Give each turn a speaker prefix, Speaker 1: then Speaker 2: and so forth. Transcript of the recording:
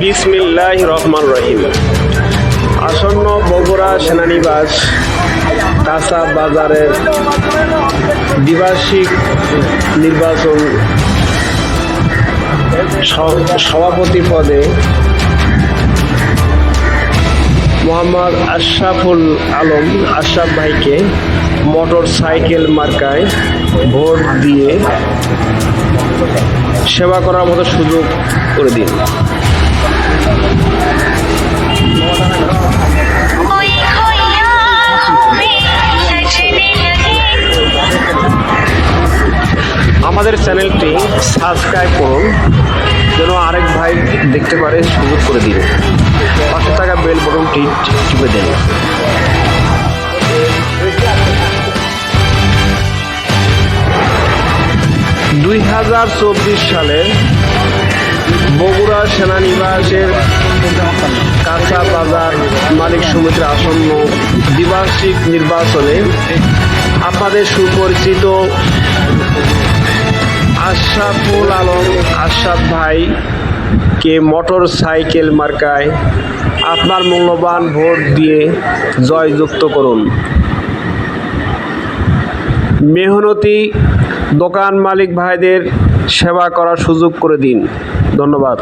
Speaker 1: বিসমিল্লাহ রহমান রহিম। আসন্ন বগুড়া সেনানিবাস কাঁচা বাজারের দ্বিবার্ষিক নির্বাচন সভাপতি পদে মোহাম্মদ আশরাফুল আলম আশরাফ ভাইকে মোটর সাইকেল মার্কায় ভোট দিয়ে সেবা করার মতো সুযোগ করে দিন। আমাদের চ্যানেলটি সাবস্ক্রাইব করুন, যেন আরেক ভাই দেখতে পারে, সুযোগ করে দিন পাঁচশো থাকা বেল বটনটি টিপে দেন। দুই হাজার চব্বিশ সালে বগুড়া সেনানিবাসের কাঁচা বাজার মালিক সমিতির আসন্ন দ্বিবার্ষিক নির্বাচনে আপনাদের সুপরিচিত আশরাফুল আলম, আশরাফ ভাই, কে মোটর সাইকেল মার্কায় আপনার মূল্যবান ভোট দিয়ে জয়যুক্ত করুন। মেহনতি দোকান মালিক ভাইদের সেবা করার সুযোগ করে দিন। ধন্যবাদ।